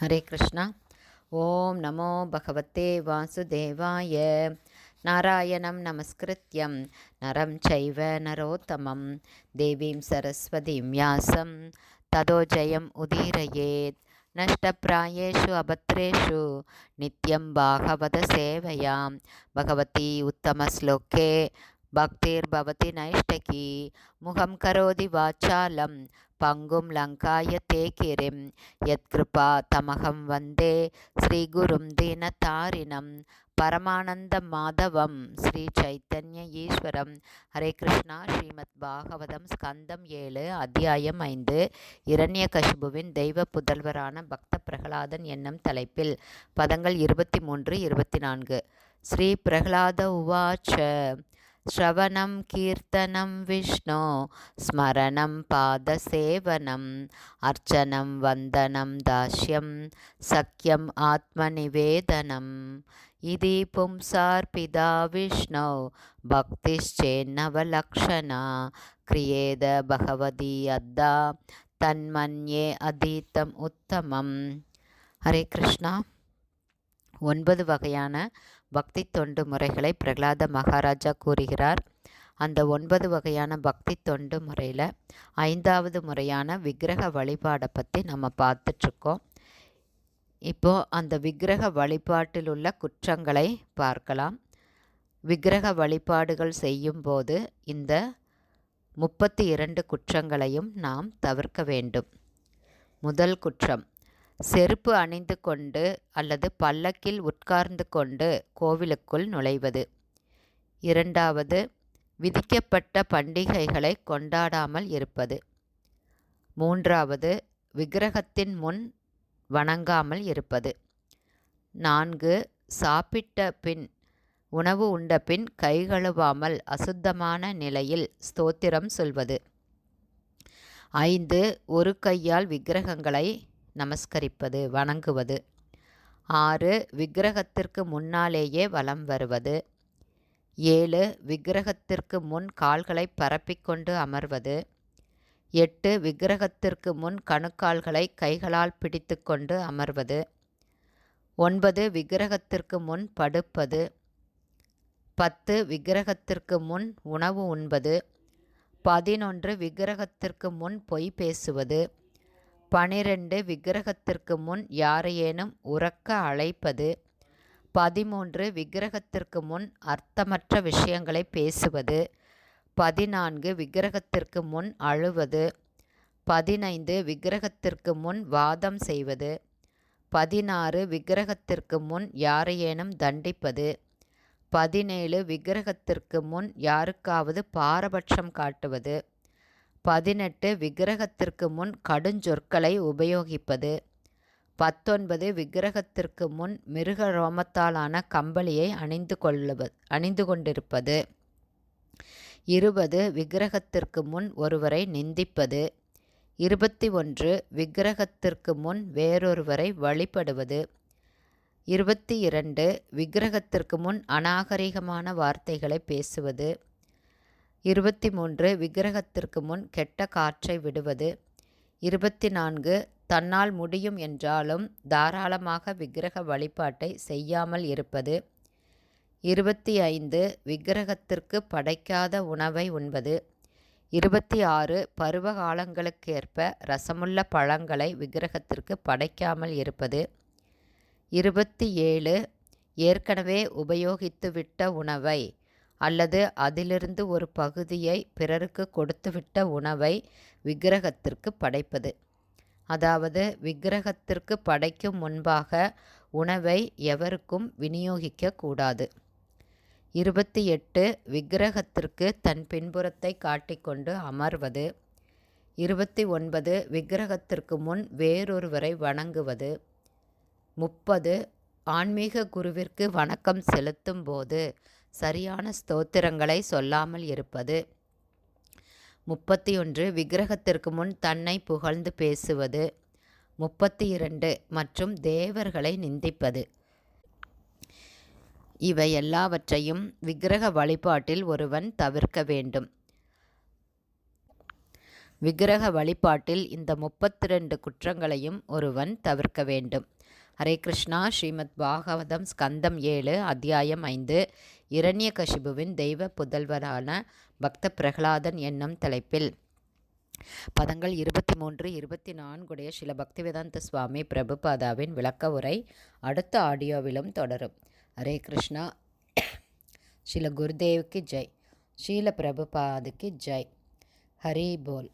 ஹரே கிருஷ்ணா. ஓம் நமோ பகவத்தே வாசுதேவாய. நாராயணம் நமஸ்கிருத்யம். நரம் சைவ நரோத்தமம். தேவீம் சரஸ்வதிம் யாசம். ததோ ஜெயம் உதீரயேத். நஷ்டப்பிராயேஷு அபத்ரேஷு. நித்யம் பாகவத சேவையாம். பகவதி உத்தமஸ்லோகே பக்திர்பவதி நைஷ்டகி முகம் கரோதி வாச்சாலம் பங்கும் லங்காய தேகிரிம் யத்கிருபா தமகம் வந்தே ஸ்ரீகுரும் தீனதாரிணம் பரமானந்த மாதவம் ஸ்ரீ சைத்தன்ய ஈஸ்வரம். ஹரே கிருஷ்ணா ஸ்ரீமத் பாகவதம் ஸ்கந்தம் ஏழு அத்தியாயம் ஐந்து. இரண்ய கசிபுவின் தெய்வ புதல்வரான பக்த பிரகலாதன் என்னும் தலைப்பில் பதங்கள் இருபத்தி மூன்று இருபத்தி நான்கு. ஸ்ரீ பிரகலாத உவாச்ச श्रवणं कीर्तनं विष्णो स्मरणं पादसेवनम् अर्चनं वन्दनं दास्यं सख्यम् आत्मनिवेदनम् इति पुंसार्पिता विष्णौ भक्तिश्चेन्नवलक्षणा क्रियेद भगवती अद्दा தன்மன்யே அதீத்தம் உத்தமம் ஹரே கிருஷ்ணா ஒன்பது வகையான பக்தி தொண்டு முறைகளை பிரகலாத மகாராஜா கூறுகிறார். அந்த ஒன்பது வகையான பக்தி தொண்டு முறையில் ஐந்தாவது முறையான விக்கிரக வழிபாடை பற்றி நம்ம பார்த்துட்ருக்கோம். இப்போது அந்த விக்கிரக வழிபாட்டில் உள்ள குற்றங்களை பார்க்கலாம். விக்கிரக வழிபாடுகள் செய்யும்போது இந்த முப்பத்தி இரண்டு குற்றங்களையும் நாம் தவிர்க்க வேண்டும். முதல் குற்றம் செருப்பு அணிந்து கொண்டு அல்லது பல்லக்கில் உட்கார்ந்து கொண்டு கோவிலுக்குள் நுழைவது. இரண்டாவது விதிக்கப்பட்ட பண்டிகைகளை கொண்டாடாமல் இருப்பது. மூன்றாவது விக்கிரகத்தின் முன் வணங்காமல் இருப்பது. நான்கு சாப்பிட்ட பின் உணவு உண்ட பின் கைகழுவாமல் அசுத்தமான நிலையில் ஸ்தோத்திரம் சொல்வது. ஐந்து ஒரு கையால் விக்கிரகங்களை நமஸ்கரிப்பது வணங்குவது. ஆறு விக்கிரகத்திற்கு முன்னாலேயே வலம் வருவது. ஏழு விக்கிரகத்திற்கு முன் கால்களை பரப்பிக்கொண்டு அமர்வது. எட்டு விக்கிரகத்திற்கு முன் கணுக்கால்களை கைகளால் பிடித்து கொண்டு அமர்வது. ஒன்பது விக்கிரகத்திற்கு முன் படுப்பது. பத்து விக்கிரகத்திற்கு முன் உணவு உண்பது. பதினொன்று விக்கிரகத்திற்கு முன் பொய் பேசுவது. பனிரெண்டு விக்கிரகத்திற்கு முன் யாரையேனும் உறக்க அழைப்பது? பதிமூன்று விக்கிரகத்திற்கு முன் அர்த்தமற்ற விஷயங்களை பேசுவது. பதினான்கு விக்கிரகத்திற்கு முன் அழுவது. பதினைந்து விக்கிரகத்திற்கு முன் வாதம் செய்வது. பதினாறு விக்கிரகத்திற்கு முன் யாரையேனும் தண்டிப்பது. பதினேழு விக்கிரகத்திற்கு முன் யாருக்காவது பாரபட்சம் காட்டுவது. பதினெட்டு விக்கிரகத்திற்கு முன் கடுஞ்சொற்களை உபயோகிப்பது. பத்தொன்பது விக்கிரகத்திற்கு முன் மிருக ரோமத்தாலான கம்பளியை அணிந்து கொள்ளுவது அணிந்து கொண்டிருப்பது. இருபது விக்கிரகத்திற்கு முன் ஒருவரை நிந்திப்பது. இருபத்தி ஒன்று விக்கிரகத்திற்கு முன் வேறொருவரை வழிபடுவது. இருபத்தி இரண்டு விக்கிரகத்திற்கு முன் அநாகரிகமான வார்த்தைகளை பேசுவது. இருபத்தி மூன்று விக்கிரகத்திற்கு முன் கெட்ட காற்றை விடுவது. இருபத்தி நான்கு தன்னால் முடியும் என்றாலும் தாராளமாக விக்கிரக வழிபாட்டை செய்யாமல் இருப்பது. இருபத்தி ஐந்து விக்கிரகத்திற்கு படைக்காத உணவை உண்பது. இருபத்தி ஆறு பருவ காலங்களுக்கேற்ப ரசமுள்ள பழங்களை விக்கிரகத்திற்கு படைக்காமல் இருப்பது. இருபத்தி ஏழு ஏற்கனவே உபயோகித்துவிட்ட உணவை அல்லது அதிலிருந்து ஒரு பகுதியை பிறருக்கு கொடுத்துவிட்ட உணவை விக்கிரகத்திற்கு படைப்பது. அதாவது விக்கிரகத்திற்கு படைக்கும் முன்பாக உணவை எவருக்கும் விநியோகிக்க கூடாது. இருபத்தி எட்டு விக்கிரகத்திற்கு தன் பின்புறத்தை காட்டிக்கொண்டு அமர்வது. இருபத்தி ஒன்பது விக்கிரகத்திற்கு முன் வேறொருவரை வணங்குவது. முப்பது ஆன்மீக குருவிற்கு வணக்கம் செலுத்தும் போது சரியான ஸ்தோத்திரங்களை சொல்லாமல் இருப்பது. முப்பத்தி ஒன்று விக்கிரகத்திற்கு முன் தன்னை புகழ்ந்து பேசுவது. முப்பத்தி இரண்டு மற்றும் தேவர்களை நிந்திப்பது. இவை எல்லாவற்றையும் விக்கிரக வழிபாட்டில் ஒருவன் தவிர்க்க வேண்டும். விக்கிரக வழிபாட்டில் இந்த முப்பத்தி ரெண்டு குற்றங்களையும் ஒருவன் தவிர்க்க வேண்டும். ஹரே கிருஷ்ணா ஸ்ரீமத் பாகவதம் ஸ்கந்தம் ஏழு அத்தியாயம் ஐந்து. இரண்யகசிபுவின் தெய்வ புதல்வரான பக்த பிரகலாதன் என்னும் தலைப்பில். பதங்கள் இருபத்தி மூன்று இருபத்தி நான்குடைய சில பக்திவேதாந்த சுவாமி பிரபுபாதாவின் விளக்க உரை அடுத்த ஆடியோவிலும் தொடரும். ஹரே கிருஷ்ணா. ஸ்ரீல குருதேவுக்கு ஜெய். ஸ்ரீல பிரபுபாதுக்கு ஜெய். ஹரி போல்.